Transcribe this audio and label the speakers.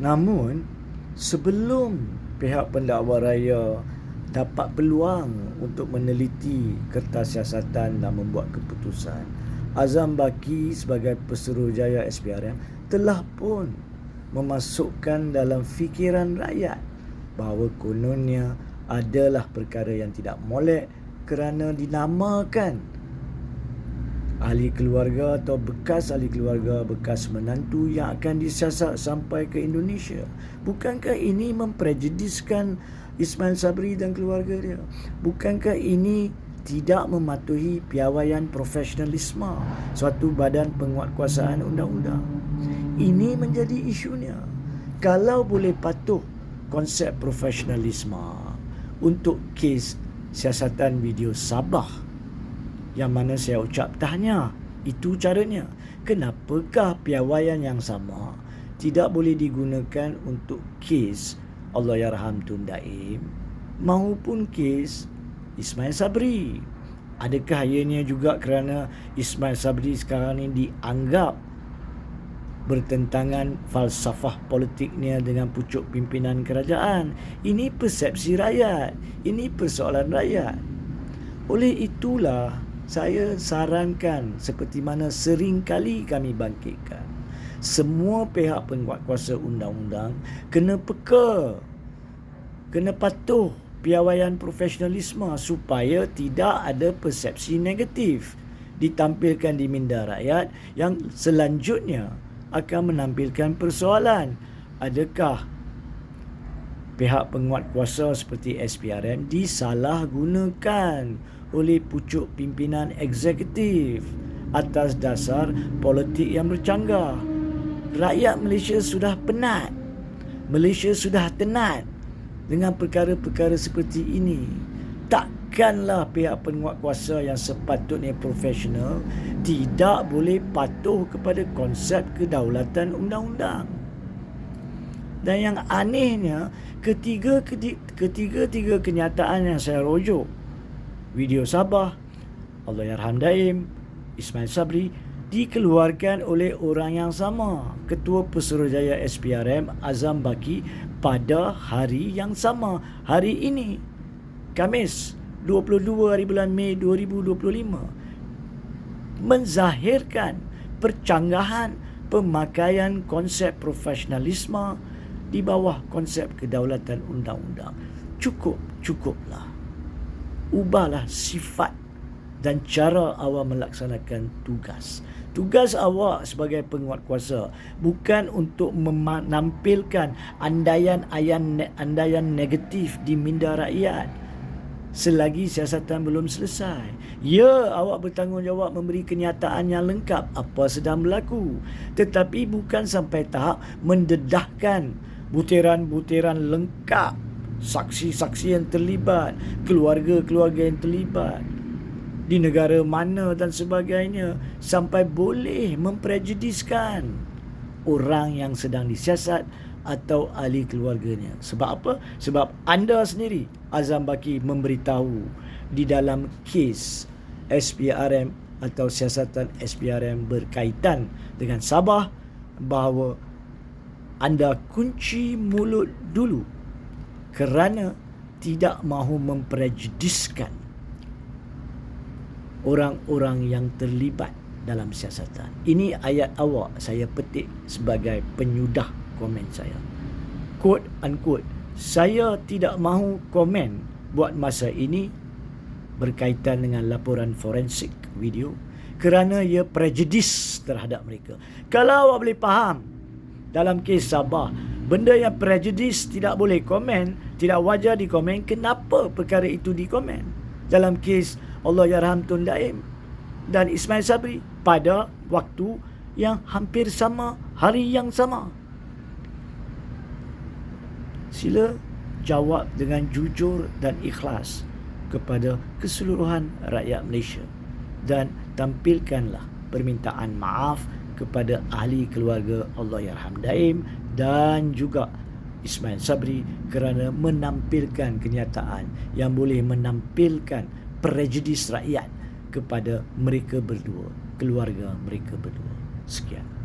Speaker 1: Namun sebelum pihak pendakwa raya dapat peluang untuk meneliti kertas siasatan dan membuat keputusan, Azam Baki sebagai pesuruhjaya SPRM telah pun memasukkan dalam fikiran rakyat bahawa kononnya adalah perkara yang tidak molek kerana dinamakan ahli keluarga atau bekas ahli keluarga, bekas menantu yang akan disiasat sampai ke Indonesia. Bukankah ini memprejudiskan Ismail Sabri dan keluarga dia? Bukankah ini tidak mematuhi piawaian profesionalisme suatu badan penguatkuasaan undang-undang? Ini menjadi isunya. Kalau boleh patuh konsep profesionalisme untuk kes siasatan video Sabah yang mana saya ucap tanya itu caranya. Kenapakah piawaian yang sama? Tidak boleh digunakan untuk kes Allah Yarham Tun Daim maupun kes Ismail Sabri. Adakah ianya juga kerana Ismail Sabri sekarang ini dianggap bertentangan falsafah politiknya dengan pucuk pimpinan kerajaan? Ini persepsi rakyat. Ini persoalan rakyat. Oleh itulah saya sarankan seperti mana sering kali kami bangkitkan. Semua pihak penguat kuasa undang-undang kena peka kena patuh piawaian profesionalisme supaya tidak ada persepsi negatif ditampilkan di minda rakyat yang selanjutnya akan menampilkan persoalan. Adakah pihak penguat kuasa seperti SPRM disalahgunakan oleh pucuk pimpinan eksekutif atas dasar politik yang bercanggah. Rakyat Malaysia sudah penat. Malaysia sudah tenat dengan perkara-perkara seperti ini. Takkanlah pihak penguat kuasa yang sepatutnya profesional tidak boleh patuh kepada konsep kedaulatan undang-undang. Dan yang anehnya, ketiga-tiga kenyataan yang saya rujuk. Video Sabah, Allah Yarham Daim, Ismail Sabri dikeluarkan oleh orang yang sama, Ketua Pesuruhjaya SPRM Azam Baki pada hari yang sama, hari ini, Kamis 22 hari bulan Mei 2025 menzahirkan percanggahan pemakaian konsep profesionalisme di bawah konsep kedaulatan undang-undang. Cukup, cukuplah ubahlah sifat dan cara awak melaksanakan tugas. Tugas awak sebagai penguat kuasa bukan untuk menampilkan andaian-andaian andaian negatif di minda rakyat selagi siasatan belum selesai. Ya, awak bertanggungjawab memberi kenyataan yang lengkap apa sedang berlaku. Tetapi bukan sampai tahap mendedahkan butiran-butiran lengkap saksi-saksi yang terlibat, keluarga-keluarga yang terlibat di negara mana dan sebagainya sampai boleh memprejudiskan orang yang sedang disiasat atau ahli keluarganya. Sebab apa? Sebab anda sendiri Azam Baki memberitahu di dalam kes SPRM atau siasatan SPRM berkaitan dengan Sabah bahawa anda kunci mulut dulu kerana tidak mahu memprejudiskan orang-orang yang terlibat dalam siasatan. Ini ayat awak saya petik sebagai penyudah komen saya. Quote unquote, saya tidak mahu komen buat masa ini berkaitan dengan laporan forensik video kerana ia prejudis terhadap mereka. Kalau awak boleh faham dalam kes Sabah benda yang prejudis tidak boleh komen, tidak wajar dikomen, kenapa perkara itu dikomen? Dalam kes Allah Yarham Tun Daim dan Ismail Sabri pada waktu yang hampir sama, hari yang sama. Sila jawab dengan jujur dan ikhlas kepada keseluruhan rakyat Malaysia dan tampilkanlah permintaan maaf kepada ahli keluarga Allah Yarham Daim dan juga Ismail Sabri kerana menampilkan kenyataan yang boleh menampilkan prejudis rakyat kepada mereka berdua, keluarga mereka berdua. Sekian.